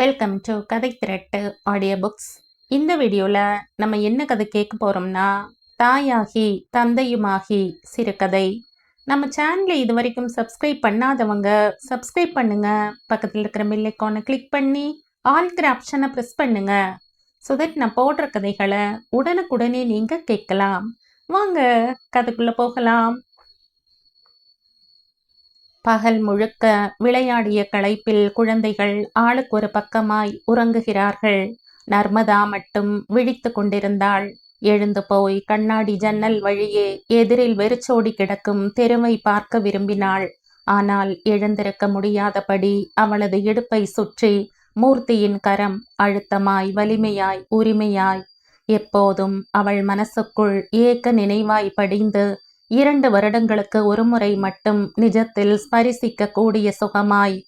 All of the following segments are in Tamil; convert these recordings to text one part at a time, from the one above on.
வெல்கம் டு கதை திரட்டு ஆடியோ புக்ஸ் இந்த வீடியோவில் நம்ம என்ன கதை கேட்க போகிறோம்னா தாயாகி தந்தையுமாகி சிறுகதை நம்ம சேனலை இது வரைக்கும் சப்ஸ்கிரைப் பண்ணாதவங்க சப்ஸ்கிரைப் பண்ணுங்க. பக்கத்தில் இருக்கிற பெல் கிளிக் பண்ணி ஆல்கிற ஆப்ஷனை ப்ரெஸ் பண்ணுங்க. ஸோ தட் நான் போடுற கதைகளை உடனுக்குடனே நீங்கள் கேட்கலாம். வாங்க கதைக்குள்ளே போகலாம். பகல் முழுக்க விளையாடிய களைப்பில் குழந்தைகள் ஆளுக்கு ஒரு பக்கமாய் உறங்குகிறார்கள். நர்மதா மட்டும் விழித்து கொண்டிருந்தாள். எழுந்து போய் கண்ணாடி ஜன்னல் வழியே எதிரில் வெறிச்சோடி கிடக்கும் தெருவை பார்க்க விரும்பினாள். ஆனால் எழுந்திருக்க முடியாதபடி அவளது இடுப்பை சுற்றி மூர்த்தியின் கரம் அழுத்தமாய் வலிமையாய் உரிமையாய் எப்போதும் அவள் மனசுக்குள் ஏக்க நினைவாய் படிந்து இரண்டு வருடங்களுக்கு ஒருமுறை மட்டும் நிஜத்தில் ஸ்பரிசிக்க கூடிய சுகமாய்.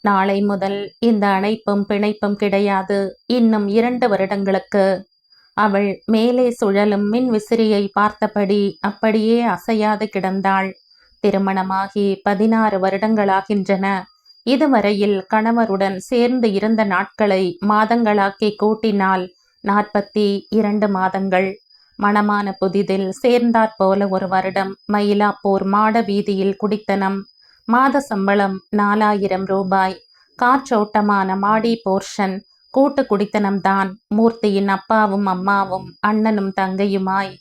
நாளை முதல் இந்த அணைப்பும் பிணைப்பும் கிடையாது. இன்னும் இரண்டு வருடங்களுக்கு. அவள் மேலே சுழலும் மின் விசிறியை பார்த்தபடி அப்படியே அசையாது கிடந்தாள். திருமணமாகி பதினாறு வருடங்களாகின்றன. இதுவரையில் கணவருடன் சேர்ந்து இருந்த நாட்களை மாதங்களாக்கி கூட்டினால் நாற்பத்தி இரண்டு மாதங்கள். மணமான புதிதில் சேர்ந்தாற் போல ஒரு வருடம் மயிலாப்பூர் மாட வீதியில் குடித்தனம். மாத சம்பளம் நாலாயிரம் ரூபாய். காற்றோட்டமான மாடி போர்ஷன். கூட்டு குடித்தனம்தான் மூர்த்தியின் அப்பாவும் அம்மாவும் அண்ணனும் தங்கையுமாய்.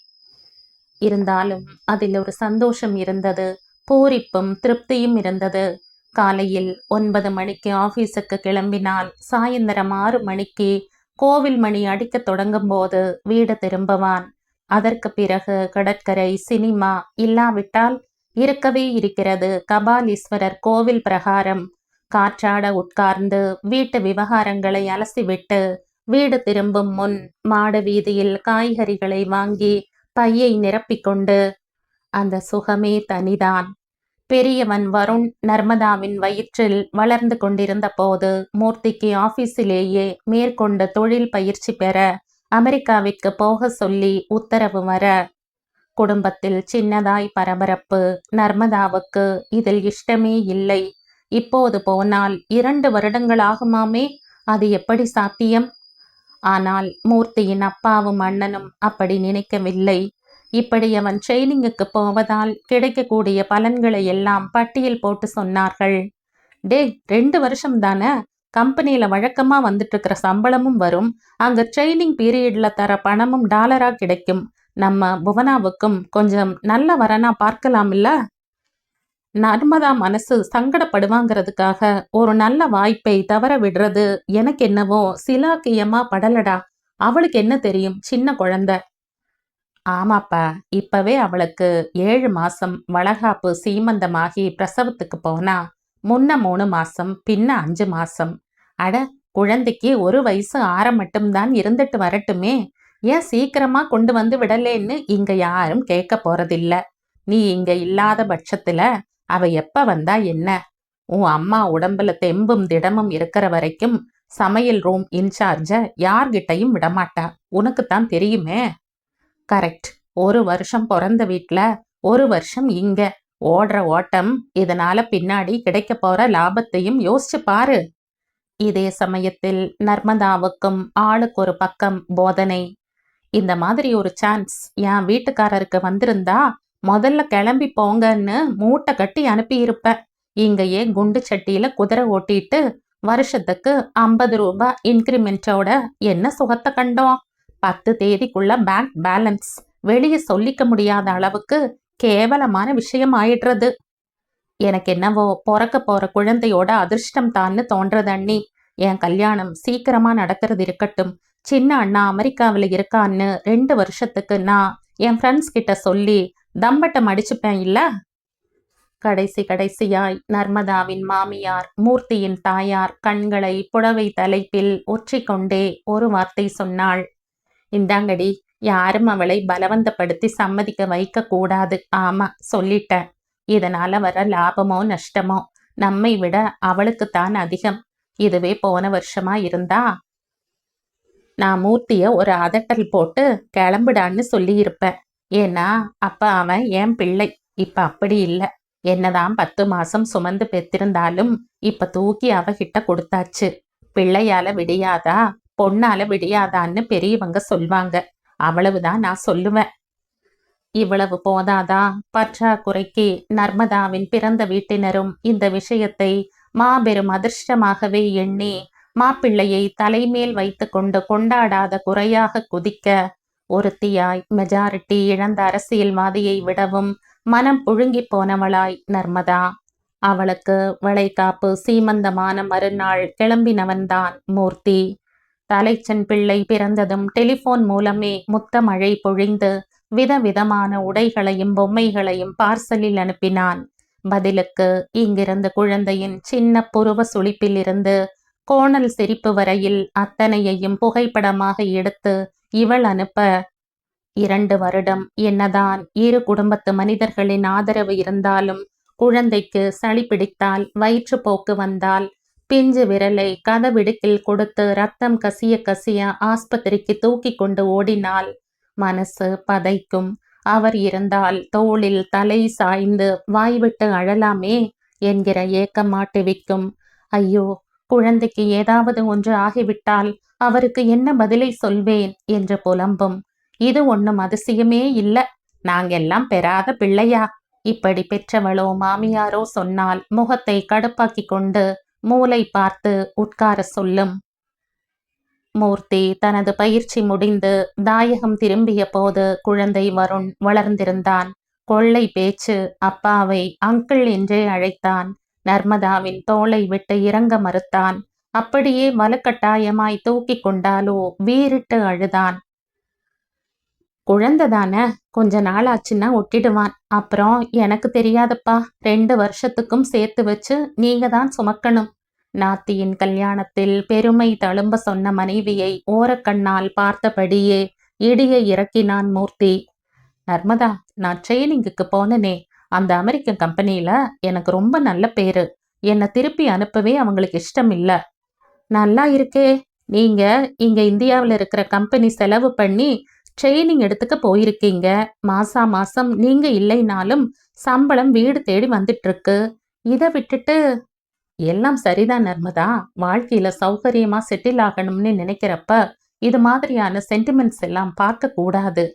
இருந்தாலும் அதில் ஒரு சந்தோஷம் இருந்தது. பூரிப்பும் திருப்தியும் இருந்தது. காலையில் ஒன்பது மணிக்கு ஆபீஸுக்கு கிளம்பினால் சாயந்தரம் ஆறு மணிக்கு கோவில் மணி அடிக்கத் தொடங்கும் போது வீடு திரும்புவான். அதற்கு பிறகு கடற்கரை சினிமா இல்லாவிட்டால் இருக்கவே இருக்கிறது. கபாலீஸ்வரர் கோவில் பிரகாரம் காற்றாட உட்கார்ந்து வீட்டு விவகாரங்களை அலசிவிட்டு வீடு திரும்பும் முன் மாடு வீதியில் காய்கறிகளை வாங்கி பையை நிரப்பிக்கொண்டு அந்த சுகமே தனிதான். பெரியவன் வருண் நர்மதாவின் வயிற்றில் வளர்ந்து கொண்டிருந்த போது மூர்த்திக்கு ஆபீஸிலேயே மேற்கொண்டு தொழில் பயிற்சி பெற அமெரிக்காவிற்கு போக சொல்லி உத்தரவு வர குடும்பத்தில் சின்னதாய் பரபரப்பு. நர்மதாவுக்கு இதில் இஷ்டமே இல்லை. இப்போது போனால் இரண்டு வருடங்களாகுமாமே அது எப்படி சாத்தியம்? ஆனால் மூர்த்தியின் அப்பாவும் அண்ணனும் அப்படி நினைக்கவில்லை. இப்படி அவன் ட்ரெயினிங்குக்கு போவதால் கிடைக்கக்கூடிய பலன்களை எல்லாம் பட்டியல் போட்டு சொன்னார்கள். டே ரெண்டு வருஷம் தானே? கம்பெனியில் வழக்கமாக வந்துட்டுருக்கிற சம்பளமும் வரும். அங்கே ட்ரைனிங் பீரியடில் தர பணமும் டாலராக கிடைக்கும். நம்ம புவனாவுக்கும் கொஞ்சம் நல்ல வரனா பார்க்கலாம் நர்மதா மனசு சங்கடப்படுவாங்கிறதுக்காக ஒரு நல்ல வாய்ப்பை தவற விடுறது எனக்கு என்னவோ சிலாக்கியமா படலடா. அவளுக்கு என்ன தெரியும்? சின்ன குழந்தை. ஆமாப்பா இப்பவே அவளுக்கு ஏழு மாசம் வளகாப்பு சீமந்தமாகி பிரசவத்துக்கு போனா முன்ன மூணு மாசம் பின்ன அஞ்சு மாசம். அட குழந்தைக்கு ஒரு வயசு ஆற மட்டும்தான் இருந்துட்டு வரட்டுமே. ஏன் சீக்கிரமா கொண்டு வந்து விடலேன்னு இங்க யாரும் கேட்க போறதில்ல. நீ இங்க இல்லாத பட்சத்துல அவ எப்ப வந்தா என்ன? உன் அம்மா உடம்புல தெம்பும் திடமும் இருக்கிற வரைக்கும் சமையல் ரூம் இன்சார்ஜ யார்கிட்டையும் விடமாட்டா? உனக்குத்தான் தெரியுமே. கரெக்ட். ஒரு வருஷம் பிறந்த வீட்டுல ஒரு வருஷம் இங்க. ஓடுற ஓட்டம் இதனால பின்னாடி கிடைக்க போற லாபத்தையும் யோசிச்சு பாரு. இதே சமயத்தில் நர்மதாவுக்கும் ஆளுக்கு ஒரு பக்கம் போதனை. இந்த மாதிரி ஒரு சான்ஸ் என் வீட்டுக்காரருக்கு வந்திருந்தா முதல்ல கிளம்பி போங்கன்னு மூட்டை கட்டி அனுப்பியிருப்பேன். இங்கேயே குண்டு சட்டியில குதிரை ஓட்டிட்டு வருஷத்துக்கு ஐம்பது ரூபாய் இன்க்ரிமெண்டோட என்ன சுகத்தை கண்டோம்? பத்து தேதிக்குள்ள பேங்க் பேலன்ஸ் வெளியே சொல்லிக்க முடியாத அளவுக்கு கேவலமான விஷயம் ஆயிடுறது எனக்கு என்னவோ பிறக்க போற குழந்தையோட அதிர்ஷ்டம் தான்னு தோன்றது அண்ணி. என் கல்யாணம் சீக்கிரமா நடக்கிறது இருக்கட்டும். சின்ன அண்ணா அமெரிக்காவில் இருக்கான்னு ரெண்டு வருஷத்துக்கு நான் என் ஃப்ரெண்ட்ஸ் கிட்ட சொல்லி தம்பட்டம் அடிச்சுப்பேன் இல்ல? கடைசி கடைசியாய் நர்மதாவின் மாமியார் மூர்த்தியின் தாயார் கண்களை புடவை தலைப்பில் ஒற்றிக்கொண்டே ஒரு வார்த்தை சொன்னாள். இந்தாங்கடி யாரும் அவளை பலவந்தப்படுத்தி சம்மதிக்க வைக்க கூடாது ஆமா சொல்லிட்டேன். இதனால வர லாபமோ நஷ்டமோ நம்மை விட அவளுக்குத்தான் அதிகம். இதுவே போன வருஷமா இருந்தா? நான் மூர்த்திய ஒரு அதட்டல் போட்டு கிளம்பிடான்னு சொல்லியிருப்பேன். ஏன்னா அப்ப அவன் என் பிள்ளை. இப்ப அப்படி இல்லை. என்னதான் பத்து மாசம் சுமந்து பெற்றிருந்தாலும் இப்ப தூக்கி அவகிட்ட கொடுத்தாச்சு. பிள்ளையால விடியாதா பொண்ணால விடியாதான்னு பெரியவங்க சொல்வாங்க. அவ்வளவுதான் நான் சொல்லுவேன். இவ்வளவு போதாதா? பற்றாக்குறைக்கு நர்மதாவின் பிறந்த வீட்டினரும் இந்த விஷயத்தை மாபெரும் அதிர்ஷ்டமாகவே எண்ணி மாப்பிள்ளையை தலைமேல் வைத்துக்கொண்டு கொண்டாடாத குறையாக குதிக்க ஒருத்தியாய் மெஜாரிட்டி இழந்த அரசியல்வாதியை விடவும் மனம் புழுங்கி போனவளாய் நர்மதா. அவளுக்கு வளைகாப்பு சீமந்தமான மறுநாள் கிளம்பினவன்தான் மூர்த்தி. தலைச்சன் பிள்ளை பிறந்ததும் டெலிபோன் மூலமே முத்த மழை பொழிந்து விதவிதமான உடைகளையும் பொம்மைகளையும் பார்சலில் அனுப்பினான். பதிலுக்கு இங்கிருந்து குழந்தையின் சின்ன புருவ சுளிப்பிலிருந்து கோணல் சிரிப்பு வரையில் அத்தனையையும் புகைப்படமாக எடுத்து இவள் அனுப்ப இரண்டு வருடம் என்னதான் இரு குடும்பத்து மனிதர்களின் ஆதரவு இருந்தாலும் குழந்தைக்கு சளி பிடித்தால் வயிற்றுப்போக்கு வந்தால் பிஞ்சு விரலை கதவிடுக்கில் கொடுத்து ரத்தம் கசிய கசிய ஆஸ்பத்திரிக்கு தூக்கி கொண்டு ஓடினால் மனசு பதைக்கும். அவர் இருந்தால் தோளில் தலை சாய்ந்து வாய்விட்டு அழலாமே என்கிற ஏக்கம் மாட்டுவிக்கும் ஐயோ குழந்தைக்கு ஏதாவது ஒன்று ஆகிவிட்டால் அவருக்கு என்ன பதிலை சொல்வேன் என்று புலம்பும். இது ஒன்றும் அதிசயமே இல்ல. நாங்கெல்லாம் பெறாத பிள்ளையா. இப்படி பெற்றவளோ மாமியாரோ சொன்னால் முகத்தை கடுப்பாக்கி கொண்டு மூளை பார்த்து உட்கார சொல்லும். மூர்த்தி தனது பயிற்சி முடிந்து தாயகம் திரும்பிய போது குழந்தை வருண் வளர்ந்திருந்தான். கொள்ளை பேச்சு அப்பாவை அங்கிள் என்றே அழைத்தான். நர்மதாவின் தோளை விட்டு இறங்க மறுத்தான். அப்படியே வலுக்கட்டாயமாய் தூக்கி கொண்டாலோ வீறிட்டு அழுதான். குழந்தைதான கொஞ்ச நாள் ஆச்சுன்னா ஒட்டிடுவான். அப்புறம் எனக்கு தெரியாதப்பா ரெண்டு வருஷத்துக்கும் சேர்த்து வச்சு நீங்க தான் சுமக்கணும். நாத்தியின் கல்யாணத்தில் பெருமை தழும்ப சொன்ன மனைவியை ஓரக்கண்ணால் பார்த்தபடியே இடியை இறக்கினான் மூர்த்தி. நர்மதா நான் ட்ரெயினிங்குக்கு போனனே அந்த அமெரிக்கன் கம்பெனியில எனக்கு ரொம்ப நல்ல பேரு. என்னை திருப்பி அனுப்பவே அவங்களுக்கு இஷ்டம் இல்ல நல்லா இருக்கே நீங்க இங்க இந்தியாவில் இருக்கிற கம்பெனி செலவு பண்ணி ட்ரெயினிங் எடுத்துக்க போயிருக்கீங்க. மாசா மாசம் நீங்க இல்லைனாலும் சம்பளம் வீடு தேடி வந்துட்டு இருக்கு இதை விட்டுட்டு எல்லாம் சரிதான் நர்மதா. வாழ்க்கையில சௌகரியமா செட்டில் ஆகணும்னு நினைக்கிறப்ப இது மாதிரியான சென்டிமெண்ட்ஸ் எல்லாம் பார்க்க கூடாது.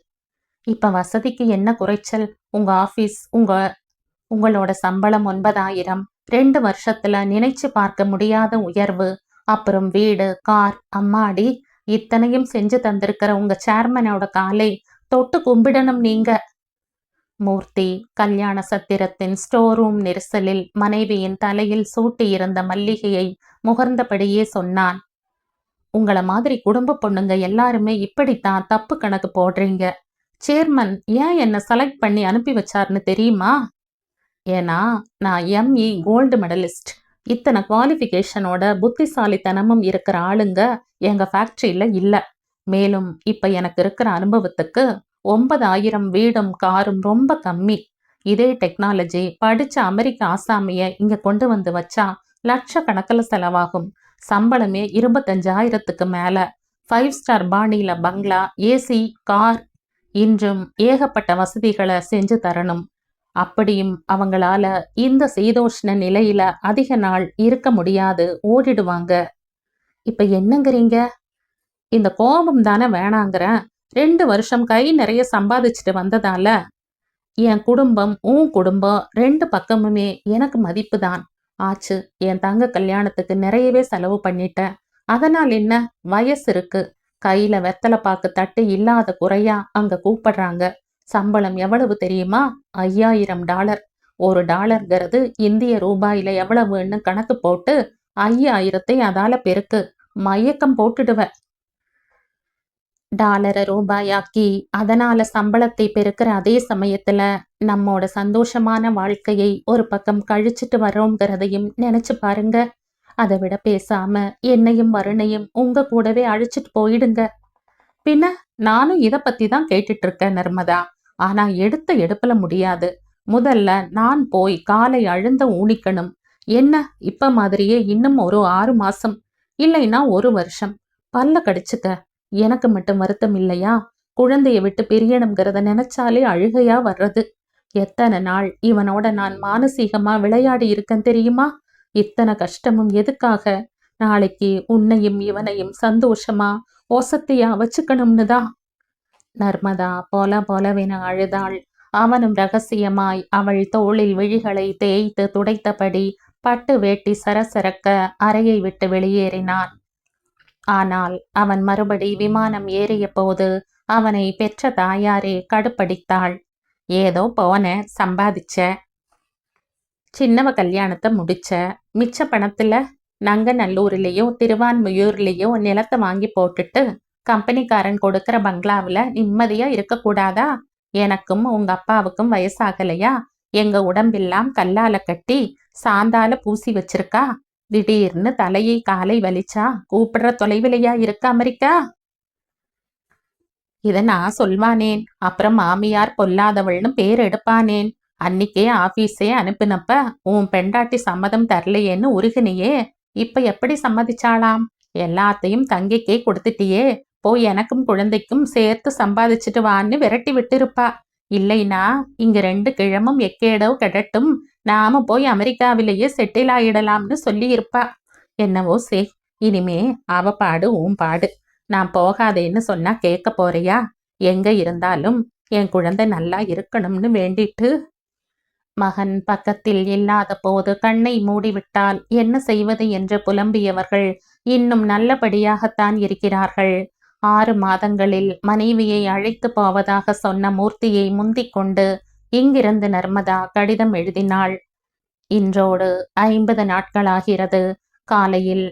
இப்ப வசதிக்கு என்ன குறைச்சல்? உங்க ஆபீஸ் உங்க உங்களோட சம்பளம் ஒன்பதாயிரம். ரெண்டு வருஷத்துல நினைச்சு பார்க்க முடியாத உயர்வு. அப்புறம் வீடு கார் அம்மாடி இத்தனையும் செஞ்சு தந்திருக்கிற உங்க சேர்மனோட காலை தொட்டு கும்பிடணும் நீங்க. மூர்த்தி கல்யாண சத்திரத்தின் ஸ்டோர் ரூம் நெரிசலில் மனைவியின் தலையில் சூட்டியிருந்த மல்லிகையை முகர்ந்தபடியே சொன்னான். உங்களை மாதிரி குடும்ப பொண்ணுங்க எல்லாருமே இப்படித்தான் தப்பு கணக்கு போடுறீங்க. சேர்மன் ஏன் என்னை செலக்ட் பண்ணி அனுப்பி வச்சார்னு தெரியுமா? ஏன்னா நான் எம்இ கோல்டு மெடலிஸ்ட் இத்தனை குவாலிஃபிகேஷனோட புத்திசாலித்தனமும் இருக்கிற ஆளுங்க எங்க ஃபேக்ட்ரியில் இல்லை. மேலும் இப்போ எனக்கு இருக்கிற அனுபவத்துக்கு ஒன்பதாயிரம் வீடும் காரும் ரொம்ப கம்மி. இதே டெக்னாலஜி படிச்ச அமெரிக்க ஆசாமியை இங்க கொண்டு வந்து வச்சா லட்சக்கணக்கில் செலவாகும். சம்பளமே இருபத்தஞ்சாயிரத்துக்கு மேல. ஃபைவ் ஸ்டார் பாணியில பங்களா ஏசி கார் இன்றும் ஏகப்பட்ட வசதிகளை செஞ்சு தரணும். அப்படியும் அவங்களால இந்த சீதோஷ்ண நிலையில அதிக நாள் இருக்க முடியாது ஓடிடுவாங்க. இப்ப என்னங்கிறீங்க? இந்த கோபம் தானே வேணாங்கிறேன். ரெண்டு வருஷம் கை நிறைய சம்பாதிச்சுட்டு வந்ததால என் குடும்பம் உன் குடும்பம் ரெண்டு பக்கமுமே எனக்கு மதிப்பு தான். ஆச்சு என் தங்க கல்யாணத்துக்கு நிறையவே செலவு பண்ணிட்டேன். அதனால் என்ன? வயசு இருக்கு. கையில வெத்தலை பாக்கு தட்டு இல்லாத குறையா அங்க கூப்பிடுறாங்க. சம்பளம் எவ்வளவு தெரியுமா? ஐயாயிரம் டாலர். ஒரு டாலர்ங்கிறது இந்திய ரூபாயில எவ்வளவுன்னு கணக்கு போட்டு ஐயாயிரத்தை அதால பெருக்கு. மயக்கம் போட்டுடுவேன் டாலரை ரூபாயாக்கி அதனால சம்பளத்தை பெருக்கிற அதே சமயத்துல நம்மோட சந்தோஷமான வாழ்க்கையை ஒரு பக்கம் கழிச்சிட்டு வரோங்கிறதையும் நினைச்சு பாருங்க. அதை விட பேசாம என்னையும் வருணையும் உங்க கூடவே அழிச்சிட்டு போயிடுங்க. பின்ன நானும் இத பத்தி தான் கேட்டுட்டு இருக்கேன் நர்மதா. ஆனா எடுத்த எடுப்புல முடியாது. முதல்ல நான் போய் காலை அழுந்த ஊனிக்கணும். என்ன? இப்ப மாதிரியே இன்னும் ஒரு ஆறு மாசம். இல்லைன்னா ஒரு வருஷம். பல்ல கடிச்சுக்க. எனக்கு மட்டும் வருத்தம் இல்லையா? குழந்தைய விட்டு பிரியணுங்கிறத நினைச்சாலே அழுகையா வர்றது. எத்தனை நாள் இவனோட நான் மானசீகமா விளையாடி இருக்கேன் தெரியுமா? இத்தனை கஷ்டமும் எதுக்காக? நாளைக்கு உன்னையும் இவனையும் சந்தோஷமா ஓசத்தையா வச்சுக்கணும்னு தான் நர்மதா போல போலவென அழுதாள். அவனும் ரகசியமாய் அவள் தோளில் விழிகளை தேய்த்து துடைத்தபடி பட்டு வேட்டி சரசரக்க அறையை விட்டு வெளியேறினான். ஆனால் அவன் மறுபடி விமானம் ஏறிய போது அவனை பெற்ற தாயாரே கடுப்படித்தாள். ஏதோ போன சம்பாதிச்ச. சின்னவ கல்யாணத்தை முடிச்ச. மிச்ச பணத்துல நங்கநல்லூர்லேயோ திருவான்முயூர்லேயோ நிலத்தை வாங்கி போட்டுட்டு கம்பெனிக்காரன் கொடுக்கிற பங்களாவில் நிம்மதியா இருக்கக்கூடாதா? எனக்கும் உங்க அப்பாவுக்கும் வயசாகலையா? எங்க உடம்பெல்லாம் கல்லால கட்டி சாந்தால பூசி வச்சிருக்கா? திடீர்னு தலையை காலை வலிச்சா? கூப்பிடுற தொலைவிலையா இருக்க அமெரிக்கா? இத நான் சொல்வானேன். அப்புறம் மாமியார் பொல்லாதவள்னு பேர் எடுப்பானேன். அன்னிக்கே ஆபீஸே அனுப்பினப்ப உன் பெண்டாட்டி சம்மதம் தரலையேன்னு உருகினியே. இப்ப எப்படி சம்மதிச்சாளாம்? எல்லாத்தையும் தங்கிக்கே கொடுத்துட்டியே. போய் எனக்கும் குழந்தைக்கும் சேர்த்து சம்பாதிச்சுட்டு வான்னு விரட்டி விட்டிருப்பா. இல்லைனா இங்க ரெண்டு கிழமும் எக்கேடோ கெடட்டும் நாம போய் அமெரிக்காவிலேயே செட்டில் ஆயிடலாம்னு சொல்லியிருப்பா. என்னவோ சே இனிமே அவ பாடு உன் பாடு. நான் போகாதேன்னு சொன்னா கேட்க போறியா? எங்க இருந்தாலும் என் குழந்தை நல்லா இருக்கணும்னு வேண்டிட்டு. மகன் பக்கத்தில் இல்லாத போது கண்ணை மூடிவிட்டால் என்ன செய்வது என்று புலம்பியவர்கள் இன்னும் நல்லபடியாகத்தான் இருக்கிறார்கள். ஆறு மாதங்களில் மனைவியை அழைத்து போவதாக சொன்ன மூர்த்தியை முந்திக் கொண்டு இங்கிருந்து நர்மதா கடிதம் எழுதினாள். இன்றோடு ஐம்பது நாட்களாகிறது. காலையில்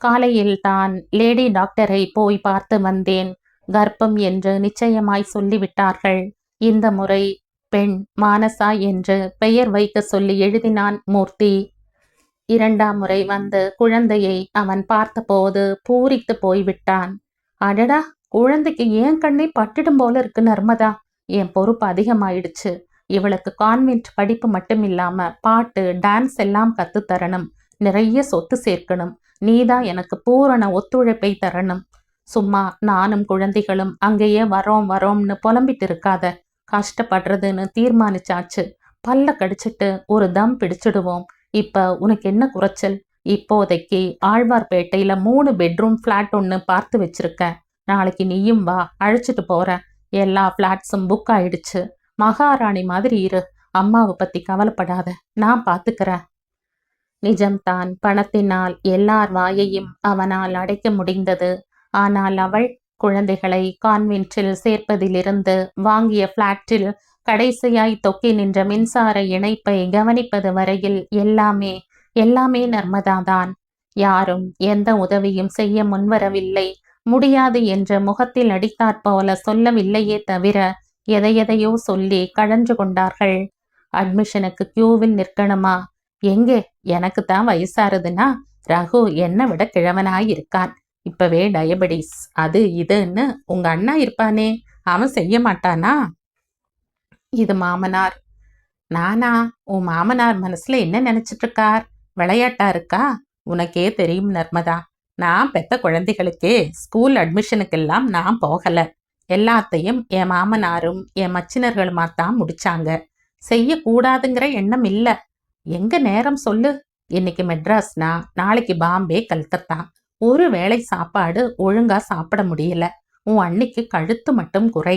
காலையில் தான் லேடி டாக்டரை போய் பார்த்து வந்தேன். கர்ப்பம் என்று நிச்சயமாய் சொல்லிவிட்டார்கள். இந்த முறை பெண் மானசா என்று பெயர் வைக்க சொல்லி எழுதினான் மூர்த்தி. இரண்டாம் முறை வந்து குழந்தையை அவன் பார்த்தபோது பூரித்து போய்விட்டான். அடடா குழந்தைக்கு ஏன் கண்ணை பட்டுடும் போல இருக்கு நர்மதா? என் பொறுப்பு அதிகமாயிடுச்சு. இவளுக்கு கான்வென்ட் படிப்பு மட்டும் இல்லாம பாட்டு டான்ஸ் எல்லாம் கத்து தரணும் நிறைய சொத்து சேர்க்கணும். நீதான் எனக்கு பூரண ஒத்துழைப்பை தரணும். சும்மா நானும் குழந்தைகளும் அங்கேயே வரோம் வரோம்னு புலம்பிட்டு இருக்காத. கஷ்டப்படுறதுன்னு தீர்மானிச்சாச்சு. பல்ல கடிச்சிட்டு ஒரு தம் பிடிச்சிடுவோம். இப்ப உனக்கு என்ன குறைச்சல்? இப்போதைக்கு ஆழ்வார்பேட்டையில மூணு பெட்ரூம் ஃப்ளாட் ஒன்று பார்த்து வச்சிருக்கேன். நாளைக்கு நீயும் வா அழைச்சிட்டு போற எல்லா ஃப்ளாட்ஸும் புக் ஆயிடுச்சு. மகாராணி மாதிரி இரு. அம்மாவை பத்தி கவலைப்படாத நான் பாத்துக்கிறேன். நிஜம்தான் பணத்தினால் எல்லார் வாயையும் அவனால் அடைக்க முடிந்தது. ஆனால் அவள் குழந்தைகளை கான்வென்ட்டில் சேர்ப்பதிலிருந்து வாங்கிய பிளாட்டில் கடைசியாய் தொக்கி நின்ற மின்சார இணைப்பை கவனிப்பது வரையில் எல்லாமே எல்லாமே நர்மதாதான். யாரும் எந்த உதவியும் செய்ய முன்வரவில்லை. முடியாது என்ற முகத்தில் அடித்தாற்போல சொல்லவில்லையே தவிர எதையெதையோ சொல்லி கழன்று கொண்டார்கள். அட்மிஷனுக்கு கியூவில் நிற்கணுமா? எங்கே? எனக்கு தான் வயசாருதுன்னா ரகு என்னை விட கிழவனாய் இருக்கான் இப்பவே டயபெட்டிஸ். அது இதுன்னு உங்க அண்ணா இருப்பானே. அவன் செய்ய மாட்டானா? இது மாமனார். நானா? உன் மாமனார் மனசுல என்ன நினைச்சிட்டு இருக்கார் விளையாட்டா இருக்கா? உனக்கே தெரியும் நர்மதா. நான் பெத்த குழந்தைகளுக்கே ஸ்கூல் அட்மிஷனுக்கெல்லாம் நான் போகல. எல்லாத்தையும் என் மாமனாரும் என் மச்சினர்களுமா தான் முடிச்சாங்க. செய்யக்கூடாதுங்கிற எண்ணம் இல்ல. எங்க நேரம் சொல்லு. இன்னைக்கு மெட்ராஸ்னா நாளைக்கு பாம்பே கல்கத்தா. ஒரு வேளை சாப்பாடு ஒழுங்கா சாப்பிட முடியல. உன் அன்னைக்கு கழுத்து மட்டும் குறை.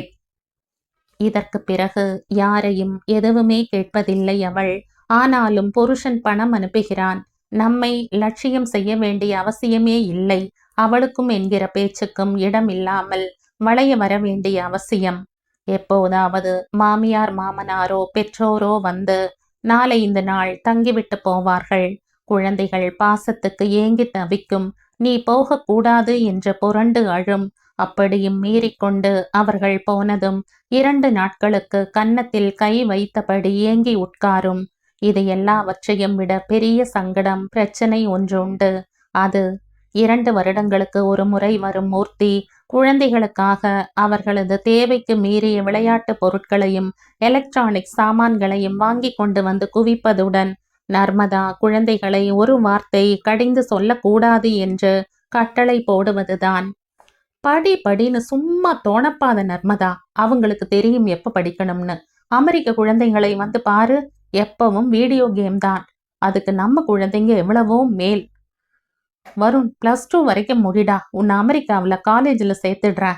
இதற்கு பிறகு யாரையும் எதுவுமே கேட்பதில்லை அவள். ஆனாலும் புருஷன் பணம் அனுப்புகிறான். நம்மை லட்சியம் செய்ய வேண்டிய அவசியமே இல்லை. அவளுக்கும் என்கிற பேச்சுக்கும் இடம் இல்லாமல் வளைய வர வேண்டிய அவசியம். எப்போதாவது மாமியார் மாமனாரோ பெற்றோரோ வந்து நாளை இந்த நாள் தங்கிவிட்டு போவார்கள். குழந்தைகள் பாசத்துக்கு ஏங்கி தவிக்கும் நீ போகக்கூடாது என்று புரண்டு அழும். அப்படியும் மீறிக்கொண்டு அவர்கள் போனதும் இரண்டு நாட்களுக்கு கன்னத்தில் கை வைத்தபடி ஏங்கி உட்காரும். இது எல்லாவற்றையும் விட பெரிய சங்கடம் பிரச்சனை ஒன்று உண்டு அது இரண்டு வருடங்களுக்கு ஒரு முறை வரும் மூர்த்தி குழந்தைகளுக்காக அவர்களது தேவைக்கு மீறிய விளையாட்டு பொருட்களையும் எலக்ட்ரானிக் சாமான்களையும் வாங்கி கொண்டு வந்து குவிப்பதுடன் நர்மதா குழந்தைகளை ஒரு வார்த்தை கடிந்து சொல்லக்கூடாது என்று கட்டளை போடுவதுதான். படி படின்னு சும்மா தோணப்பாத நர்மதா அவங்களுக்கு தெரியும் எப்ப படிக்கணும்னு. அமெரிக்க குழந்தைகளை வந்து பாரு எப்பவும் வீடியோ கேம் தான். அதுக்கு நம்ம குழந்தைங்க எவ்வளவோ மேல். வருண் ப்ளஸ் டூ வரைக்கும் முடிடா. உன்னை அமெரிக்காவில் காலேஜில் சேர்த்துடுறேன்.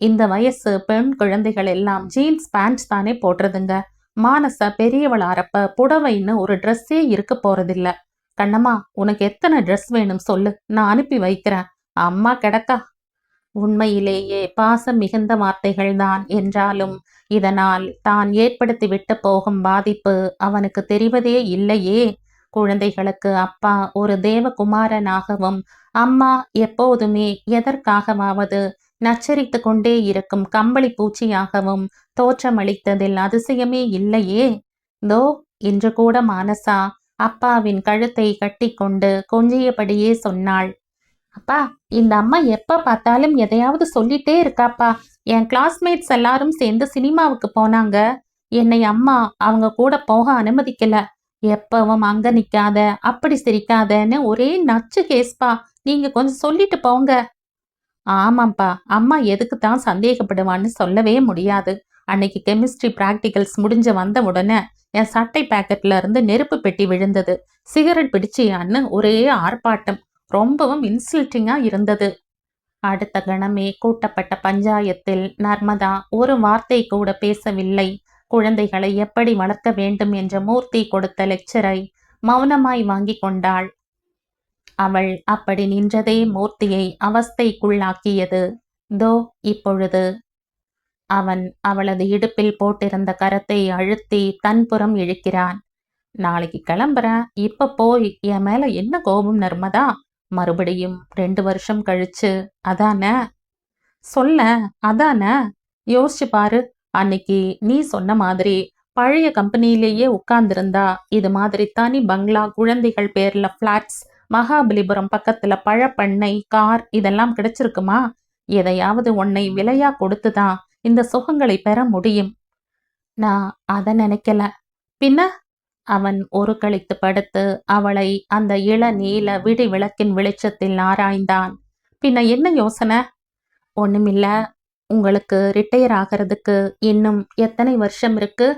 இந்த வயசு பெண் குழந்தைகள் எல்லாம் ஜீன்ஸ் பேண்ட்ஸ் தானே போடுறதுங்க. மானச பெரியவளாரப்ப புடவைன்னு ஒரு ட்ரெஸ்ஸே இருக்க போறதில்ல. கண்ணம்மா உனக்கு எத்தனை ட்ரெஸ் வேணும் சொல்லு. நான் அனுப்பி வைக்கிறேன். அம்மா கிடக்கா. உண்மையிலேயே பாசம் மிகுந்த வார்த்தைகள்தான் என்றாலும் இதனால் தான் ஏற்படுத்தி விட்டு போகும் பாதிப்பு அவனுக்கு தெரிவதே இல்லையே. குழந்தைகளுக்கு அப்பா ஒரு தேவகுமாரனாகவும் அம்மா எப்போதுமே எதற்காகவாவது நச்சரித்து கொண்டே இருக்கும் கம்பளி பூச்சியாகவும் தோற்றமளித்ததில் அதிசயமே இல்லையே. தோ இன்று கூட மானசா அப்பாவின் கழுத்தை கட்டிக்கொண்டு கொஞ்சியபடியே சொன்னாள். அப்பா இந்த அம்மா எப்ப பார்த்தாலும் எதையாவது சொல்லிட்டே இருக்காப்பா. என் கிளாஸ்மேட்ஸ் எல்லாரும் சேர்ந்து சினிமாவுக்கு போனாங்க. என்னை அம்மா அவங்க கூட போக அனுமதிக்கல. எப்பவும் அங்க நிக்காத அப்படி சிரிக்காதன்னு ஒரே நச்சு கேஸ்பா நீங்க கொஞ்சம் சொல்லிட்டு போங்க. ஆமாம்ப்பா அம்மா எதுக்கு தான் சந்தேகப்படுவான்னு சொல்லவே முடியாது. அன்னைக்கு கெமிஸ்ட்ரி பிராக்டிகல்ஸ் முடிஞ்சு வந்த உடனே என் சட்டை பேக்கெட்ல இருந்து நெருப்பு பெட்டி விழுந்தது. சிகரெட் பிடிச்சியான்னு ஒரே ஆர்ப்பாட்டம். ரொம்பவும் இன்சல்ட்டிங்கா இருந்தது. அடுத்த கணமே கூட்டப்பட்ட பஞ்சாயத்தில் நர்மதா ஒரு வார்த்தை கூட பேசவில்லை. குழந்தைகளை எப்படி வளர்க்க வேண்டும் என்ற மூர்த்தி கொடுத்த லெக்சரை மௌனமாய் வாங்கி கொண்டாள். அவள் அப்படி நின்றதே மூர்த்தியை அவஸ்தைக்குள்ளாக்கியது. தோ இப்பொழுது. அவன் அவளது இடுப்பில் போட்டிருந்த கரத்தை அழுத்தி தன்புறம் இழுக்கிறான். நாளைக்கு கிளம்புறேன். இப்ப போய் என் மேல என்ன கோபம் நர்மதா? மறுபடியும் ரெண்டு வருஷம் கழிச்சு அதானே? சொல்ல அதானே? யோசிச்சு பாரு அன்னைக்கு நீ சொன்ன மாதிரி பழைய கம்பெனியிலேயே உட்கார்ந்திருந்தா இது மாதிரி தனி பங்களா குழந்தைகள் பேர்ல பிளாட்ஸ் மகாபலிபுரம் பக்கத்துல பழப்பண்ணை கார் இதெல்லாம் கிடைச்சிருக்குமா? எதையாவது உன்னை விலையா கொடுத்துதான் இந்த சுகங்களை பெற முடியும். நான் அதை நினைக்கல. பின்ன? அவன் ஒரு கழித்து படுத்து அவளை அந்த இள நீல விடி விளக்கின் வெளிச்சத்தில் ஆராய்ந்தான். பின்ன என்ன யோசனை? ஒண்ணுமில்ல. உங்களுக்கு ரிட்டையர் ஆகிறதுக்கு இன்னும் எத்தனை வருஷம் இருக்கு?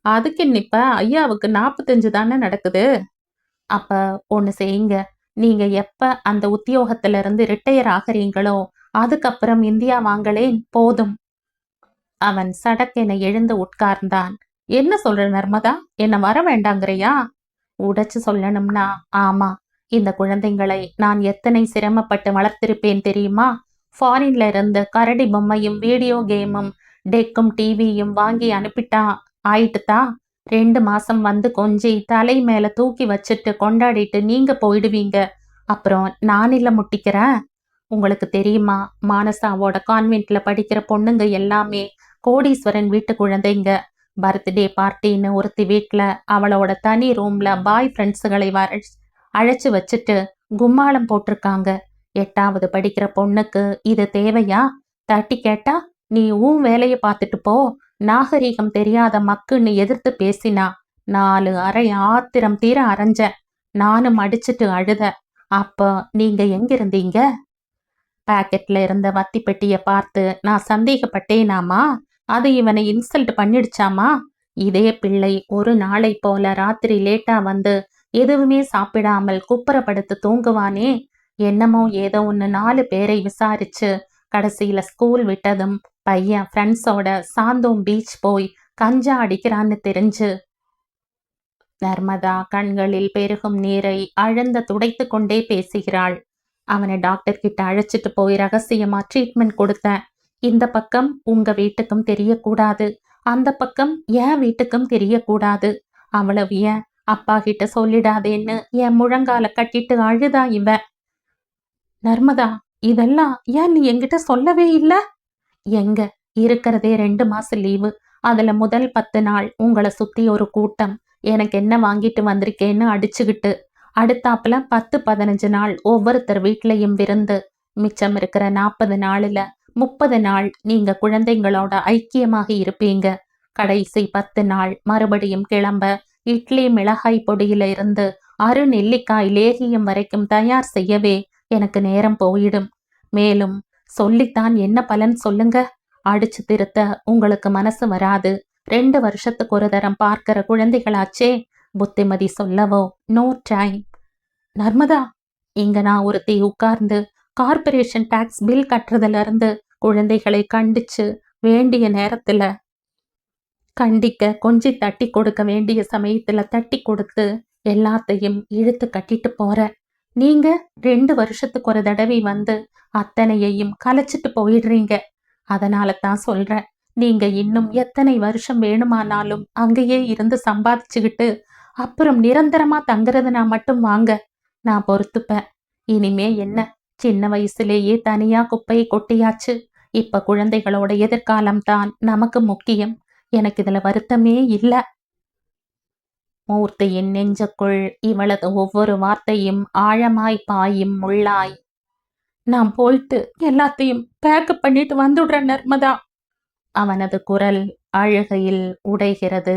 அதுக்கு இன்னிப்ப ஐயாவுக்கு நாற்பத்தஞ்சு தானே நடக்குது? அப்ப ஒன்று செய்யுங்க. நீங்க எப்ப அந்த உத்தியோகத்துல இருந்து ரிட்டையர் ஆகிறீங்களோ அதுக்கப்புறம் இந்தியா வாங்களேன் போதும். அவன் சடக்கென எழுந்து உட்கார்ந்தான். என்ன சொல்ற நர்மதா? என்ன வர வேண்டாங்கிறியா? உடைச்சு சொல்லணும்னா ஆமா. இந்த குழந்தைங்களை நான் எத்தனை சிரமப்பட்டு வளர்த்திருப்பேன் தெரியுமா? ஃபாரின்ல இருந்து கரடி பொம்மையும் வீடியோ கேமும் டெக்கும் டிவியும் வாங்கி அனுப்பிட்டா ஆயிட்டுதா? ரெண்டு மாசம் வந்து கொஞ்சி தலை மேல தூக்கி வச்சுட்டு கொண்டாடிட்டு நீங்க போயிடுவீங்க. அப்புறம் நான் இல்ல முட்டிக்கிறேன். உங்களுக்கு தெரியுமா? மானசாவோட கான்வென்ட்ல படிக்கிற பொண்ணுங்க எல்லாமே கோடீஸ்வரன் வீட்டு குழந்தைங்க. பர்த்டே பார்ட்டின்னு ஒருத்தி வீட்டில் அவளோட தனி ரூமில் பாய் ஃப்ரெண்ட்ஸுகளை வர அழைச்சி வச்சுட்டு கும்மாளம் போட்டிருக்காங்க. எட்டாவது படிக்கிற பொண்ணுக்கு இது தேவையா? தட்டி கேட்டா நீ உன் வேலையை பார்த்துட்டு போ. நாகரீகம் தெரியாத மக்குன்னு எதிர்த்து பேசினா நாலு அறை ஆத்திரம் தீர அரைஞ்ச நானும் அடிச்சிட்டு அழுத. அப்போ நீங்க எங்கிருந்தீங்க? பாக்கெட்ல இருந்த வத்தி பெட்டியை பார்த்து நான் சந்தேகப்பட்டேனாமா? அது இவனை இன்சல்ட் பண்ணிடுச்சாமா? இதே பிள்ளை ஒரு நாளை போல ராத்திரி லேட்டா வந்து எதுவுமே சாப்பிடாமல் குப்புறப்படுத்து தூங்குவானே? என்னமோ ஏதோ ஒன்று நாலு பேரை விசாரிச்சு கடைசியில ஸ்கூல் விட்டதும் பையன் ஃப்ரெண்ட்ஸோட சாந்தோம் பீச் போய் கஞ்சா அடிக்கிறான்னு தெரிஞ்சு. நர்மதா கண்களில் பெருகும் நீரை அழந்த துடைத்து கொண்டே பேசுகிறாள். அவனை டாக்டர் கிட்ட அழைச்சிட்டு போய் ரகசியமா ட்ரீட்மெண்ட் கொடுத்தேன். இந்த பக்கம் உங்க வீட்டுக்கும் தெரியக்கூடாது. அந்த பக்கம் என் வீட்டுக்கும் தெரியக்கூடாது. அவ்வளவு ஏன்? அப்பா கிட்ட சொல்லிடாதேன்னு என் முழங்கால கட்டிட்டு அழுதா இவ. நர்மதா இதெல்லாம் ஏன் நீ என்கிட்ட சொல்லவே இல்ல? எங்க? இருக்கிறதே ரெண்டு மாசம் லீவு. அதுல முதல் பத்து நாள் உங்களை சுத்தி ஒரு கூட்டம். எனக்கு என்ன வாங்கிட்டு வந்திருக்கேன்னு அடிச்சுக்கிட்டு. அடுத்தாப்புல பத்து பதினஞ்சு நாள் ஒவ்வொருத்தர் வீட்லயும் விருந்து. மிச்சம் இருக்கிற நாற்பது நாளுல முப்பது நாள் நீங்க குழந்தைங்களோட ஐக்கியமாக இருப்பீங்க. கடைசி பத்து நாள் மறுபடியும் கிளம்ப இட்லி மிளகாய் பொடியில இருந்து அரு நெல்லிக்காய் லேகியம் வரைக்கும் தயார் செய்யவே எனக்கு நேரம் போயிடும். மேலும் சொல்லித்தான் என்ன பலன் சொல்லுங்க? அடிச்சு திருத்த உங்களுக்கு மனசு வராது. ரெண்டு வருஷத்துக்கு ஒரு தரம் பார்க்கிற குழந்தைகளாச்சே. புத்திமதி சொல்லவோ நோ டைம். நர்மதா இங்க நான் ஒருத்தி உட்கார்ந்து கார்பரேஷன் டாக்ஸ் பில் கட்டுறதுல இருந்து குழந்தைகளை கண்டிச்சு வேண்டிய நேரத்துல கண்டிக்க கொஞ்சி தட்டி கொடுக்க வேண்டிய சமயத்துல தட்டி கொடுத்து எல்லாத்தையும் இழுத்து கட்டிட்டு போறேன் நீங்க ரெண்டு வருஷத்துக்கு ஒரு தடவை வந்து அத்தனையையும் கலைச்சிட்டு போயிடுறீங்க. அதனால தான் சொல்றேன். நீங்க இன்னும் எத்தனை வருஷம் வேணுமானாலும் அங்கேயே இருந்து சம்பாதிச்சுக்கிட்டு அப்புறம் நிரந்தரமா தங்குறதுனா மட்டும் வாங்க. நான் பொறுத்துப்பேன். இனிமே என்ன? சின்ன வயசுலேயே தனியா குப்பையை கொட்டியாச்சு. இப்ப குழந்தைகளோட எதிர்காலம் தான் நமக்கு முக்கியம். எனக்கு இதுல வருத்தமே இல்ல. மூர்த்தியின் நெஞ்சுக்குள் இவளது ஒவ்வொரு வார்த்தையும் ஆழமாய் பாயும் முள்ளாய். நான் போயிட்டு எல்லாத்தையும் பேக்கப் பண்ணிட்டு வந்துடுறேன் நர்மதா. அவனது குரல் அழுகையில் உடைகிறது.